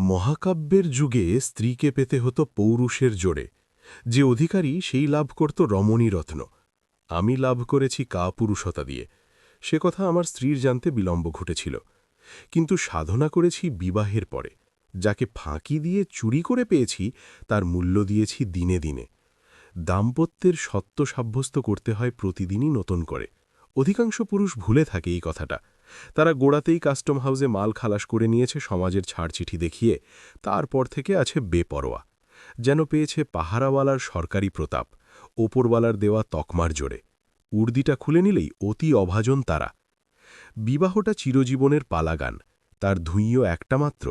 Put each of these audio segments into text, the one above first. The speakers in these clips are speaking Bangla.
মহাকাব্যের যুগে স্ত্রীকে পেতে হতো পৌরুষের জোরে। যে অধিকারী সেই লাভ করত রমণীরত্ন আমি লাভ করেছি কাপুরুষতা দিয়ে। সে কথা আমার স্ত্রীর জানতে বিলম্ব ঘটেছিল। কিন্তু সাধনা করেছি বিবাহের পরে। যাকে ফাঁকি দিয়ে চুরি করে পেয়েছি, তার মূল্য দিয়েছি দিনে দিনে। দাম্পত্যের সত্য সাব্যস্ত করতে হয় প্রতিদিনই নতুন করে। অধিকাংশ পুরুষ ভুলে থাকে এই কথাটা। তারা গোড়াতেই কাস্টম হাউসে মাল খালাস করে নিয়েছে, সমাজের ছাড় চিঠি দেখিয়ে। তারপর থেকে আছে বেপরোয়া। যেন পেয়েছে পাহারাওয়ালার সরকারি প্রতাপ, ওপরওয়ালার দেওয়া তকমার জোরে। উর্দিটা খুলে নিলেই অতি অভাজন তারা। বিবাহটা চিরজীবনের পালাগান, তার ধুইও একটা মাত্র,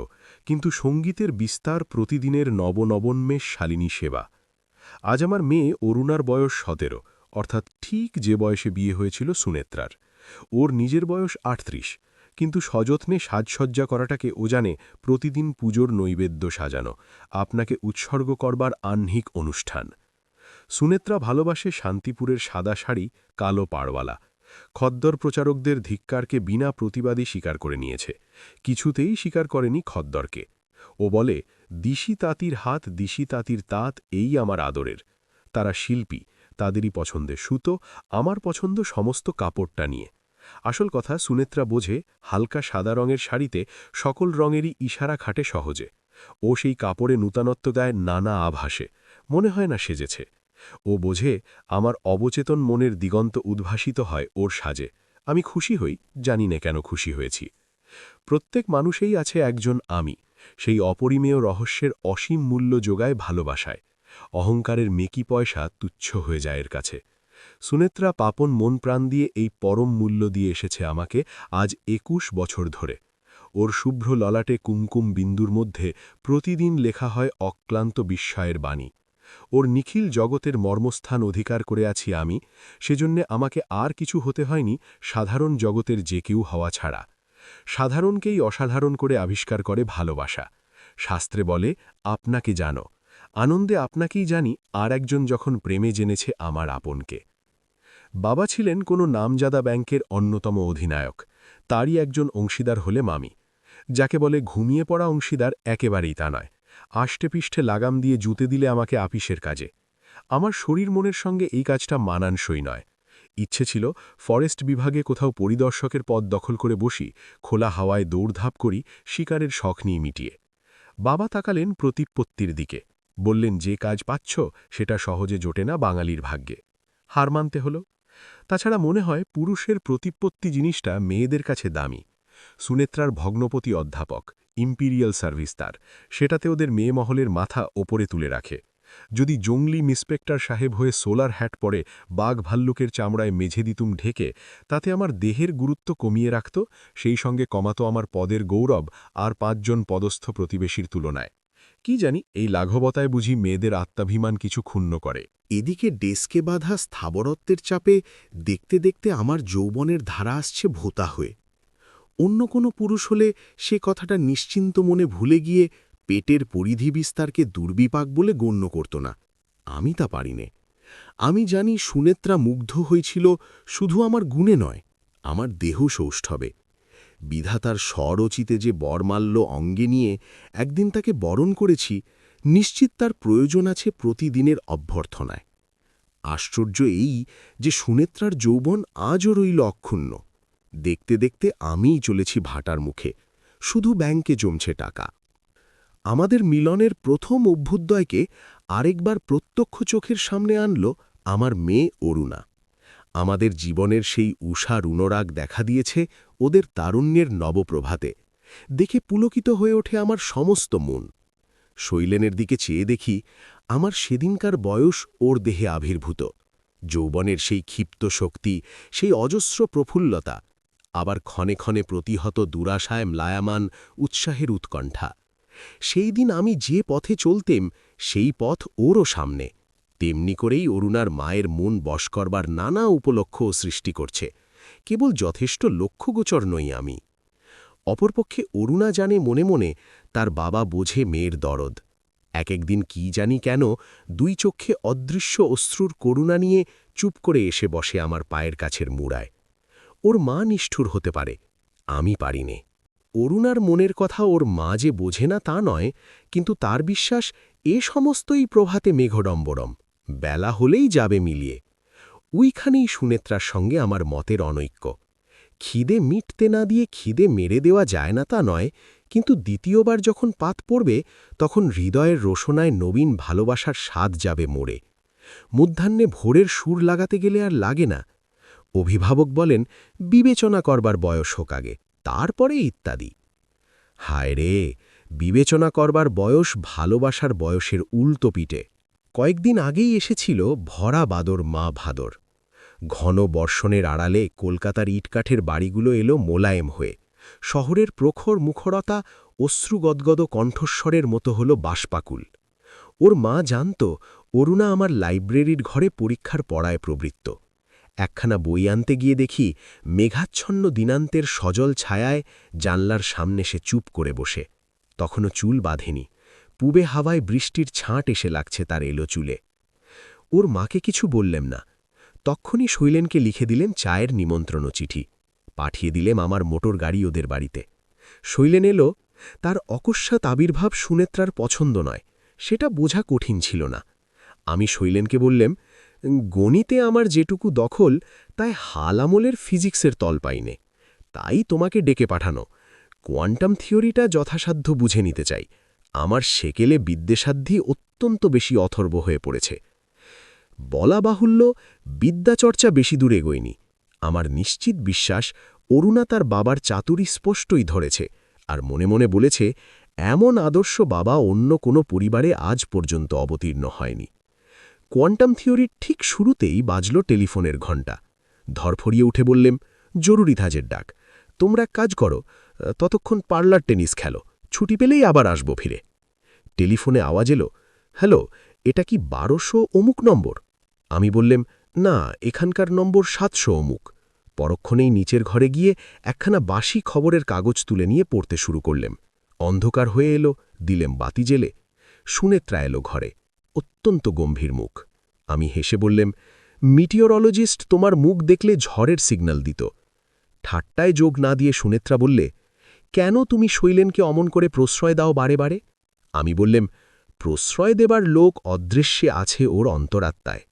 কিন্তু সঙ্গীতের বিস্তার প্রতিদিনের নবনবন্মেষ শালিনী সেবা। আজ আমার মেয়ে অরুণার বয়স সতেরো, অর্থাৎ ঠিক যে বয়সে বিয়ে হয়েছিল সুনেত্রার। ওর নিজের বয়স আটত্রিশ, কিন্তু সযত্নে সাজসজ্জা করাটাকে ও জানে প্রতিদিন পুজোর নৈবেদ্য সাজানো, আপনাকে উৎসর্গ করবার আহ্নিক অনুষ্ঠান। সুনেত্রা ভালোবাসে শান্তিপুরের সাদা শাড়ি, কালো পাড়ওয়ালা। খদ্দর প্রচারকদের ধিক্কারকে বিনা প্রতিবাদী স্বীকার করে নিয়েছে। কিছুতেই স্বীকার করেনি খদ্দরকে। ও বলে, দিশি তাঁতির হাত, দিশি তাঁতির তাঁত, এই আমার আদরের। তারা শিল্পী, তাদেরই পছন্দের সুতো, আমার পছন্দ সমস্ত কাপড়টা নিয়ে। আসল কথা সুনেত্রা বোঝে, হালকা সাদা রঙের শাড়িতে সকল রঙেরই ইশারা খাটে সহজে। ও সেই কাপড়ে নূতনত্ব দেয় নানা আভাসে। মনে হয় না সেজেছে। ও বোঝে, আমার অবচেতন মনের দিগন্ত উদ্ভাসিত হয় ওর সাজে। আমি খুশি হই, জানি না কেন খুশি হয়েছি। প্রত্যেক মানুষেই আছে একজন আমি, সেই অপরিমেয় রহস্যের অসীম মূল্য যোগায় ভালোবাসায়। অহংকারের মেকি পয়সা তুচ্ছ হয়ে যায় এর কাছে। সুনেত্রা পাপন মন প্রাণ দিয়ে এই পরম মূল্য দিয়ে এসেছে আমাকে আজ একুশ বছর ধরে। ওর শুভ্র ললাটে কুমকুম বিন্দুর মধ্যে প্রতিদিন লেখা হয় অক্লান্ত বিস্ময়ের বাণী। ওর নিখিল জগতের মর্মস্থান অধিকার করে আছি আমি, সেজন্যে আমাকে আর কিছু হতে হয়নি সাধারণ জগতের যে কেউ হওয়া ছাড়া। সাধারণকেই অসাধারণ করে আবিষ্কার করে ভালোবাসা। শাস্ত্রে বলে, আপনাকে জানো আনন্দে আপনাকেই জানি আর একজন যখন প্রেমে জেনেছে আমার আপনকে। বাবা ছিলেন কোনো নামজাদা ব্যাংকের অন্যতম অধিনায়ক। তারই একজন অংশীদার হলে মামি। যাকে বলে ঘুমিয়ে পড়া অংশীদার একেবারেই তা নয়। আষ্টেপিষ্ঠে লাগাম দিয়ে জুতে দিলে আমাকে আপিসের কাজে। আমার শরীর মনের সঙ্গে এই কাজটা মানানসই নয়। ইচ্ছে ছিল ফরেস্ট বিভাগে কোথাও পরিদর্শকের পদ দখল করে বসি, খোলা হাওয়ায় দৌড়ধাপ করি, শিকারের শখ নিয়ে মিটিয়ে। বাবা তাকালেন প্রতিপত্তির দিকে। বললেন, যে কাজ পাচ্ছ, সেটা সহজে জোটে না বাঙালির ভাগ্যে। হার মানতে হল। তাছাড়া মনে হয়, পুরুষের প্রতিপত্তি জিনিসটা মেয়েদের কাছে দামি। সুনেত্রার ভগ্নপতি অধ্যাপক, ইম্পিরিয়াল সার্ভিস তার। সেটাতে ওদের মেয়ে মহলের মাথা ওপরে তুলে রাখে। যদি জঙ্গলি মিসপেক্টর সাহেব হয়ে সোলার হ্যাট পরে বাঘ ভাল্লুকের চামড়ায় মেঝে দিতুম ঢেকে, তাতে আমার দেহের গুরুত্ব কমিয়ে রাখত, সেই সঙ্গে কমাতো আমার পদের গৌরব আর পাঁচজন পদস্থ প্রতিবেশীর তুলনায়। কি জানি, এই লাঘবতায় বুঝি মেয়েদের আত্মাভিমান কিছু ক্ষুণ্ণ করে। এদিকে ডেস্কে বাঁধা স্থাবরত্বের চাপে দেখতে দেখতে আমার যৌবনের ধারা আসছে ভোতা হয়ে। অন্য কোনো পুরুষ হলে সে কথাটা নিশ্চিন্ত মনে ভুলে গিয়ে পেটের পরিধি বিস্তারকে দুর্বিপাক বলে গণ্য করত না। আমি তা পারিনে। আমি জানি সুনেত্রা মুগ্ধ হয়েছিল শুধু আমার গুণে নয়, আমার দেহ সৌষ্ঠবে। বিধাতার স্বরচিতে যে বরমাল্য অঙ্গে নিয়ে একদিন তাকে বরণ করেছি, নিশ্চিত তার প্রয়োজন আছে প্রতিদিনের অভ্যর্থনায়। আশ্চর্য এই যে সুনেত্রার যৌবন আজও রইল অক্ষুণ্ণ। দেখতে দেখতে আমিই চলেছি ভাটার মুখে, শুধু ব্যাংকে জমছে টাকা। আমাদের মিলনের প্রথম অভ্যুদয়কে আরেকবার প্রত্যক্ষ চোখের সামনে আনল আমার মেয়ে অরুণা। আমাদের জীবনের সেই উষার অনুরাগ দেখা দিয়েছে ওদের তারুণ্যের নবপ্রভাতে। দেখে পুলকিত হয়ে ওঠে আমার সমস্ত মন। শৈলেনের দিকে চেয়ে দেখি আমার সেদিনকার বয়স ওর দেহে আবির্ভূত। যৌবনের সেই ক্ষিপ্ত শক্তি, সেই অজস্র প্রফুল্লতা, আবার ক্ষণে ক্ষণে প্রতিহত দুরাশায় ম্লায়ামান উৎসাহের উৎকণ্ঠা। সেই দিন আমি যে পথে চলতেম, সেই পথ ওরও সামনে। তেমনি করেই অরুণার মায়ের মন বশ করবার নানা উপলক্ষ সৃষ্টি করছে। কেবল যথেষ্ট লক্ষ্যগোচর নই আমি। অপরপক্ষে অরুণা জানে মনে মনে তার বাবা বোঝে মেয়ের দরদ। এক একদিন কি জানি কেন দুই চক্ষে অদৃশ্য অশ্রুর করুণা নিয়ে চুপ করে এসে বসে আমার পায়ের কাছের মুড়ায়। ওর মা নিষ্ঠুর হতে পারে, আমি পারিনে অরুণার মনের কথা ওর মা যে বোঝে না তা নয়, কিন্তু তার বিশ্বাস এ সমস্তই প্রভাতে মেঘডম্বরম। বেলা হলেই যাবে মিলিয়ে। উইখানেই সুনেত্রার সঙ্গে আমার মতের অনৈক্য। খিদে মিটতে না দিয়ে খিদে মেরে দেওয়া যায় না তা নয়, কিন্তু দ্বিতীয়বার যখন পাত পড়বে, তখন হৃদয়ের রোশনায় নবীন ভালোবাসার স্বাদ যাবে মোড়ে। মধ্যাহ্নে ভোরের সুর লাগাতে গেলে আর লাগে না। অভিভাবক বলেন, বিবেচনা করবার বয়স হোক আগে, তারপরে ইত্যাদি। হায় রে বিবেচনা করবার বয়স ভালোবাসার বয়সের উল্টো পিঠে। কয়েকদিন আগেই এসেছিল ভরা বাদর মা ভাদর। ঘন বর্ষণের আড়ালে কলকাতার ইটকাঠের বাড়িগুলো এলো মোলায়েম হয়ে। শহরের প্রখর মুখরতা অশ্রুগদগদ কণ্ঠস্বরের মতো হল বাসপাকুল ওর মা জানত, অরুণা আমার লাইব্রেরির ঘরে পরীক্ষার পড়ায় প্রবৃত্ত। একখানা বই আনতে গিয়ে দেখি মেঘাচ্ছন্ন দিনান্তের সজল ছায়ায় জানলার সামনে সে চুপ করে বসে। তখনও চুল বাঁধেনি। পুবে হাওয়ায় বৃষ্টির ছাঁট এসে লাগছে তার এলো চুলে। ওর মাকে কিছু বললেম না। তক্ষণই শৈলেনকে লিখে দিলেন চায়ের নিমন্ত্রণ চিঠি। পাঠিয়ে দিলেম আমার মোটর গাড়ি ওদের বাড়িতে। শৈলেন এলো, তার অকস্মাৎ আবির্ভাব সুনেত্রার পছন্দ নয়, সেটা বোঝা কঠিন ছিল না। আমি শৈলেনকে বললেম, গণিতে আমার যেটুকু দখল, তাই হাল আমলের ফিজিক্সের তল পাইনে। তাই তোমাকে ডেকে পাঠানো। কোয়ান্টাম থিওরিটা যথাসাধ্য বুঝে নিতে চাই। আমার সেকেলে বিদ্যেসাধ্যি অত্যন্ত বেশি অথর্ব হয়ে পড়েছে। বলা বাহুল্য, বিদ্যাচর্চা বেশি দূর এগোয়নি। আমার নিশ্চিত বিশ্বাস, অরুণা তার বাবার চাতুরি স্পষ্টই ধরেছে আর মনে মনে বলেছে, এমন আদর্শ বাবা অন্য কোনো পরিবারে আজ পর্যন্ত অবতীর্ণ হয়নি। কোয়ান্টাম থিওরির ঠিক শুরুতেই বাজল টেলিফোনের ঘণ্টা। ধরফরিয়ে উঠে বললেম, জরুরি ধাজের ডাক। তোমরা কাজ করো, ততক্ষণ পার্লার টেনিস খেলো। ছুটি পেলেই আবার আসব ফিরে। টেলিফোনে আওয়াজ এলো, হ্যালো, এটা কি বারোশো অমুক নম্বর? আমি বললেম, না, এখানকার নম্বর সাতশো অমুক। পরক্ষণেই নিচের ঘরে গিয়ে একখানা বাসি খবরের কাগজ তুলে নিয়ে পড়তে শুরু করলেম। অন্ধকার হয়ে এলো, দিলেম বাতি জেলে। সুনেত্রা এলো ঘরে, অত্যন্ত গম্ভীর মুখ। আমি হেসে বললেম, মিটিওরোলজিস্ট তোমার মুখ দেখলে ঝড়ের সিগন্যাল দিত। ঠাট্টায় যোগ না দিয়ে সুনেত্রা বললে কেন তুমি শৈলেনকে অমন করে প্রশ্রয় দাও বারে বারে? আমি বললেম, প্রশ্রয় দেবার লোক অদৃশ্যে আছে ওর অন্তরাত্মায়।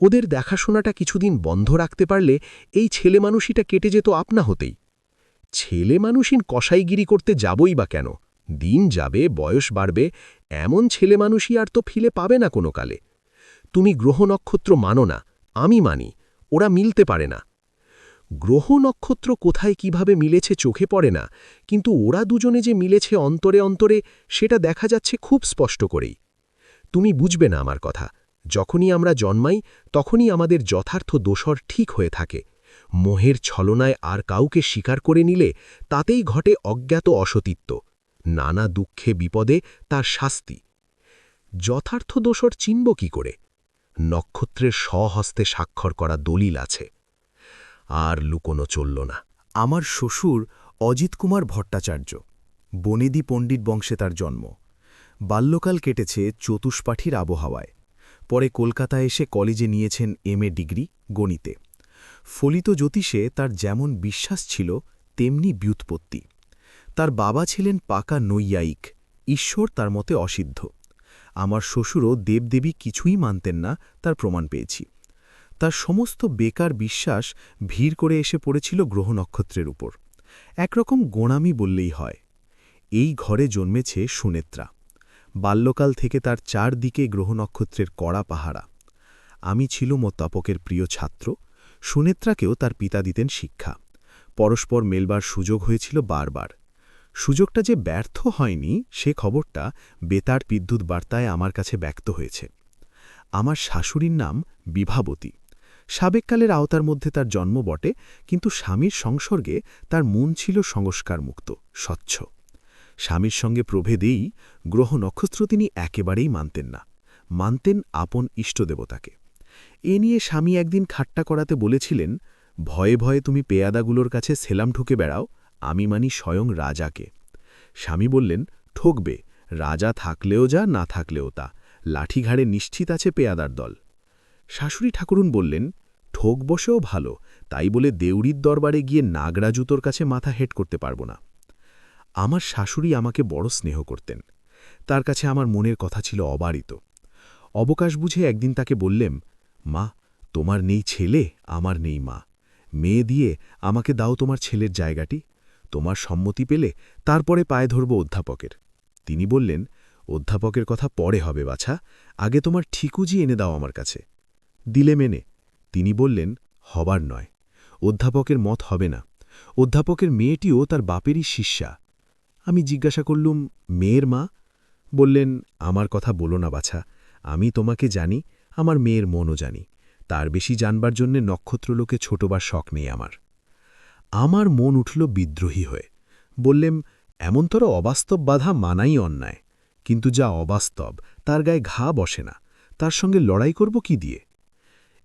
ওদের দেখাশোনাটা কিছুদিন বন্ধ রাখতে পারলে এই ছেলে মানুষইটা কেটে যেত আপনা হতেই। ছেলে মানুষিন কসাইগিরি করতে যাবই বা কেন? দিন যাবে, বয়স বাড়বে, এমন ছেলে মানুষই আর তো ফিলে পাবে না কোনো কালে। তুমি গ্রহ নক্ষত্র মানো না, আমি মানি, ওরা মিলতে পারে না। গ্রহ নক্ষত্র কোথায় কীভাবে মিলেছে চোখে পড়ে না, কিন্তু ওরা দুজনে যে মিলেছে অন্তরে অন্তরে, সেটা দেখা যাচ্ছে খুব স্পষ্ট করেই। তুমি বুঝবে না আমার কথা। যখনই আমরা জন্মাই, তখনই আমাদের যথার্থ দোষর ঠিক হয়ে থাকে। মোহের ছলনায় আর কাউকে স্বীকার করে নিলে, তাতেই ঘটে অজ্ঞাত অসতিত্ব, নানা দুঃখে বিপদে তার শাস্তি। যথার্থ দোষর চিনব কি করে? নক্ষত্রের স্বহস্তে স্বাক্ষর করা দলিল আছে। আর লুকোনো চলল না। আমার শ্বশুর অজিত কুমার ভট্টাচার্য, বনেদি পণ্ডিত বংশে তার জন্ম। বাল্যকাল কেটেছে চতুষ্পাঠীর আবহাওয়ায়। পরে কলকাতায় এসে কলেজে নিয়েছেন এম ডিগ্রি, গণিতে। ফলিত জ্যোতিষে তার যেমন বিশ্বাস ছিল, তেমনি ব্যুৎপত্তি। তার বাবা ছিলেন পাকা নৈয়ায়িক, ঈশ্বর তার মতে অসিদ্ধ। আমার শ্বশুরও দেবদেবী কিছুই মানতেন না, তার প্রমাণ পেয়েছি। তার সমস্ত বেকার বিশ্বাস ভিড় করে এসে পড়েছিল গ্রহ নক্ষত্রের উপর। একরকম গোড়ামি বললেই হয়। এই ঘরে জন্মেছে সুনেত্রা। বাল্যকাল থেকে তার চারদিকে গ্রহ নক্ষত্রের কড়া পাহারা। আমি ছিল মোত্তাপকের প্রিয় ছাত্র। সুনেত্রাকেও তার পিতা দিতেন শিক্ষা। পরস্পর মেলবার সুযোগ হয়েছিল বারবার। সুযোগটা যে ব্যর্থ হয়নি, সে খবরটা বেতার বিদ্যুৎ বার্তায় আমার কাছে ব্যক্ত হয়েছে। আমার শাশুড়ির নাম বিভাবতী। সাবেককালের আওতার মধ্যে তার জন্ম বটে, কিন্তু স্বামীর সংসর্গে তার মন ছিল সংস্কারমুক্ত, স্বচ্ছ। স্বামীর সঙ্গে প্রভেদেই গ্রহ নক্ষত্র তিনি একেবারেই মানতেন না, মানতেন আপন ইষ্টদেবতাকে এ নিয়ে স্বামী একদিন খাট্টা করাতে বলেছিলেন, ভয়ে ভয়ে তুমি পেয়াদাগুলোর কাছে সেলাম ঠুকে বেড়াও, আমি মানি স্বয়ং রাজাকে। স্বামী বললেন, ঠকবে, রাজা থাকলেও যা, না থাকলেও তা, লাঠিঘাড়ে নিশ্চিত আছে পেয়াদার দল। শাশুড়ি ঠাকুরুন বললেন ঠোক বসেও ভালো, তাই বলে দেউড়ির দরবারে গিয়ে নাগরা জুতোর কাছে মাথা হেট করতে পারব না। আমার শাশুড়ি আমাকে বড় স্নেহ করতেন। তার কাছে আমার মনের কথা ছিল অবারিত। অবকাশ বুঝে একদিন তাকে বললেম, মা, তোমার নেই ছেলে, আমার নেই মা। মেয়ে দিয়ে আমাকে দাও তোমার ছেলের জায়গাটি। তোমার সম্মতি পেলে তারপরে পায়ে ধরব অধ্যাপকের। তিনি বললেন, অধ্যাপকের কথা পরে হবে বাছা। আগে তোমার ঠিকুজি এনে দাও আমার কাছে। দিলে মেনে। তিনি বললেন, হবার নয়। অধ্যাপকের মত হবে না। অধ্যাপকের মেয়েটিও তার বাপেরই শিষ্যা। আমি জিজ্ঞাসা করলুম, মেয়ের মা? বললেন, আমার কথা বলো না বাছা। আমি তোমাকে জানি, আমার মেয়ের মনও জানি। তার বেশি জানবার জন্যে নক্ষত্রলোকে ছোটবার শখ নেই আমার। আমার মন উঠল বিদ্রোহী হয়ে। বললেম এমনতর অবাস্তব বাধা মানাই অন্যায়। কিন্তু যা অবাস্তব, তার গায়ে ঘা বসে না। তার সঙ্গে লড়াই করব কি দিয়ে?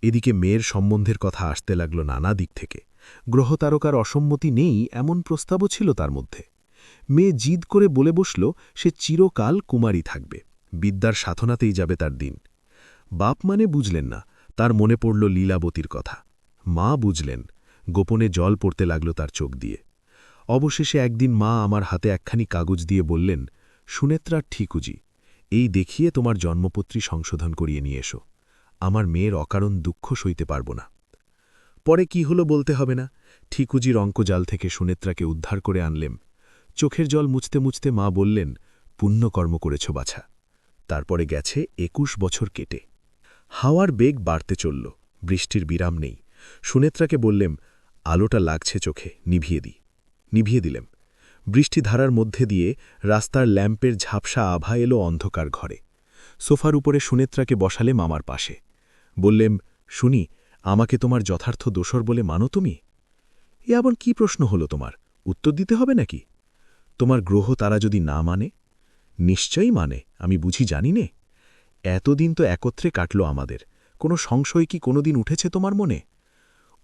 এদিকে মেয়ের সম্বন্ধের কথা আসতে লাগল নানা দিক থেকে। গ্রহতারকার অসম্মতি নেই এমন প্রস্তাবও ছিল তার মধ্যে। মেয়ে জিদ করে বলে বসল, সে চিরকাল কুমারী থাকবে। বিদ্যার সাধনাতেই যাবে তার দিন। বাপ মানে বুঝলেন না, তার মনে পড়ল লীলাবতীর কথা। মা বুঝলেন, গোপনে জল পড়তে লাগল তার চোখ দিয়ে। অবশেষে একদিন মা আমার হাতে একখানি কাগজ দিয়ে বললেন সুনেত্রার ঠিকুজি, এই দেখিয়ে তোমার জন্মপত্রী সংশোধন করিয়ে নিয়ে এসো। আমার মেয়ের অকারণ দুঃখ সইতে পারব না। পরে কি হলো বলতে হবে না। ঠিকুজির অঙ্কজাল থেকে সুনেত্রাকে উদ্ধার করে আনলেম। চোখের জল মুছতে মুছতে মা বললেন পুণ্যকর্ম করেছ বাছা। তারপরে গেছে একুশ বছর কেটে। হাওয়ার বেগ বাড়তে চলল, বৃষ্টির বিরাম নেই। সুনেত্রাকে বললেম, আলোটা লাগছে চোখে, নিভিয়ে দিই নিভিয়ে দিলেম। বৃষ্টিধারার মধ্যে দিয়ে রাস্তার ল্যাম্পের ঝাপসা আভা এলো অন্ধকার ঘরে। সোফার উপরে সুনেত্রাকে বসালে মামার পাশে। বললেম, শুনি, আমাকে তোমার যথার্থ দোসর বলে মানো তুমি? এ আবার কি প্রশ্ন হলো তোমার? উত্তর দিতে হবে নাকি? তোমার গ্রহ তারা যদি না মানে? নিশ্চয়ই মানে আমি বুঝি জানি নে। এতদিন তো একত্রে কাটল আমাদের। কোনো সংশয় কি কোনোদিন উঠেছে তোমার মনে?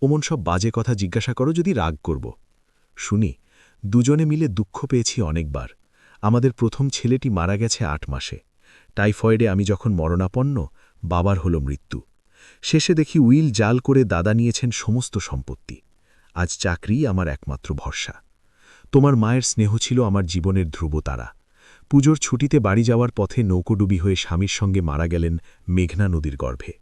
ওমন সব বাজে কথা জিজ্ঞাসা করো যদি রাগ করব। শুনি, দুজনে মিলে দুঃখ পেয়েছি অনেকবার। আমাদের প্রথম ছেলেটি মারা গেছে আট মাসে। টাইফয়েডে আমি যখন মরণাপন্ন, বাবার হল মৃত্যু। শেষে দেখি উইল জাল করে দাদা নিয়েছেন সমস্ত সম্পত্তি। আজ চাকরি আমার একমাত্র ভরসা। তোমার মায়ের স্নেহ ছিল আমার জীবনের ধ্রুবতারা পুজোর ছুটিতে বাড়ি যাওয়ার পথে নৌকোডুবি হয়ে স্বামীর সঙ্গে মারা গেলেন মেঘনা নদীর গর্ভে।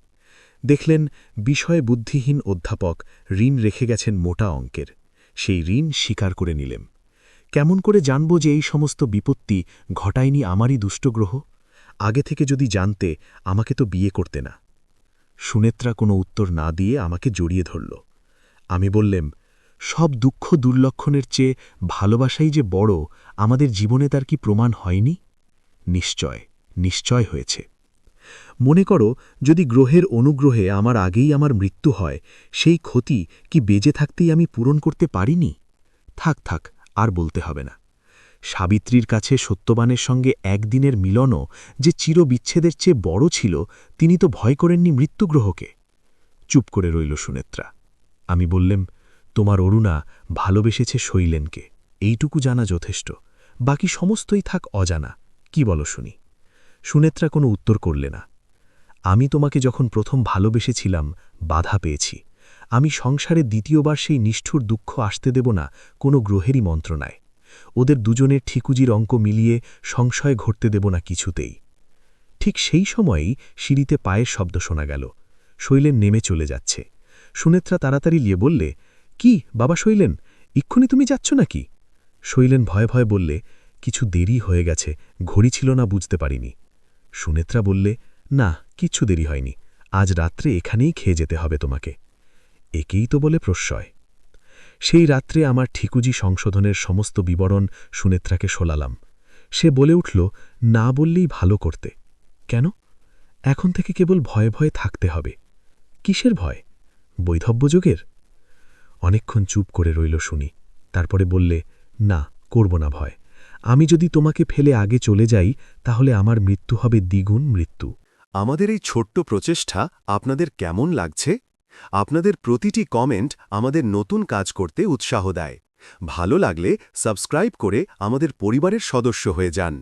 দেখলেন বিষয়ে বুদ্ধিহীন অধ্যাপক ঋণ রেখে গেছেন মোটা অঙ্কের। সেই ঋণ স্বীকার করে নিলেম কেমন করে জানব যে এই সমস্ত বিপত্তি ঘটায়নি আমারই দুষ্টগ্রহ? আগে থেকে যদি জানতে, আমাকে তো বিয়ে করতে না। সুনেত্রা কোনো উত্তর না দিয়ে আমাকে জড়িয়ে ধরল। আমি বললেম, সব দুঃখ দুর্লক্ষণের চেয়ে ভালোবাসাই যে বড়, আমাদের জীবনে তার কি প্রমাণ হয়নি? নিশ্চয় নিশ্চয় হয়েছে। মনে করো, যদি গ্রহের অনুগ্রহে আমার আগেই আমার মৃত্যু হয়, সেই ক্ষতি কি বেজে থাকতেই আমি পূরণ করতে পারিনি? থাক থাক, আর বলতে হবে না। সাবিত্রীর কাছে সত্যবানের সঙ্গে একদিনের মিলনও যে চিরবিচ্ছেদের চেয়ে বড় ছিল, তিনি তো ভয় করেননি মৃত্যুগ্রহকে। চুপ করে রইল সুনেত্রা। আমি বললেম, তোমার অরুণা ভালোবেসেছে শৈলেনকে, এইটুকু জানা যথেষ্ট, বাকি সমস্তই থাক অজানা, কি বলো শুনি? সুনেত্রা কোনো উত্তর করলে না। আমি তোমাকে যখন প্রথম ভালোবেসেছিলাম, বাধা পেয়েছি। আমি সংসারে দ্বিতীয়বার সেই নিষ্ঠুর দুঃখ আসতে দেব না কোনো গ্রহেরই মন্ত্রণায়। ওদের দুজনের ঠিকুজির অঙ্ক মিলিয়ে সংশয় ঘটতে দেব না কিছুতেই। ঠিক সেই সময়েই সিঁড়িতে পায়ের শব্দ শোনা গেল। শৈলেন নেমে চলে যাচ্ছে। সুনেত্রা তাড়াতাড়ি লিয়ে বললে, কি, বাবা শৈলেন ইক্ষুনি তুমি যাচ্ছ নাকি? শৈলেন ভয়ে ভয়ে বললে, কিছু দেরি হয়ে গেছে, ঘড়ি ছিল না, বুঝতে পারিনি। সুনেত্রা বললে, না, কিচ্ছু দেরি হয়নি, আজ রাত্রে এখানেই খেয়ে যেতে হবে তোমাকে। একেই তো বলে প্রশ্রয়। সেই রাত্রে আমার ঠিকুজি সংশোধনের সমস্ত বিবরণ সুনেত্রাকে শোলালাম। সে বলে উঠল, না বললেই ভালো করতে। কেন? এখন থেকে কেবল ভয়ে ভয়ে থাকতে হবে। কিসের ভয়? বৈধব্যযোগের অনেকক্ষণ চুপ করে রইল শুনি, তারপরে বললে, না, করব না ভয়। আমি যদি তোমাকে ফেলে আগে চলে যাই, তাহলে আমার মৃত্যু হবে দ্বিগুণ মৃত্যু। আমাদের এই ছোট্ট প্রচেষ্টা আপনাদের কেমন লাগছে? আপনাদের প্রতিটি কমেন্ট আমাদের নতুন কাজ করতে উৎসাহ দেয়। ভালো লাগলে সাবস্ক্রাইব করে আমাদের পরিবারের সদস্য হয়ে যান।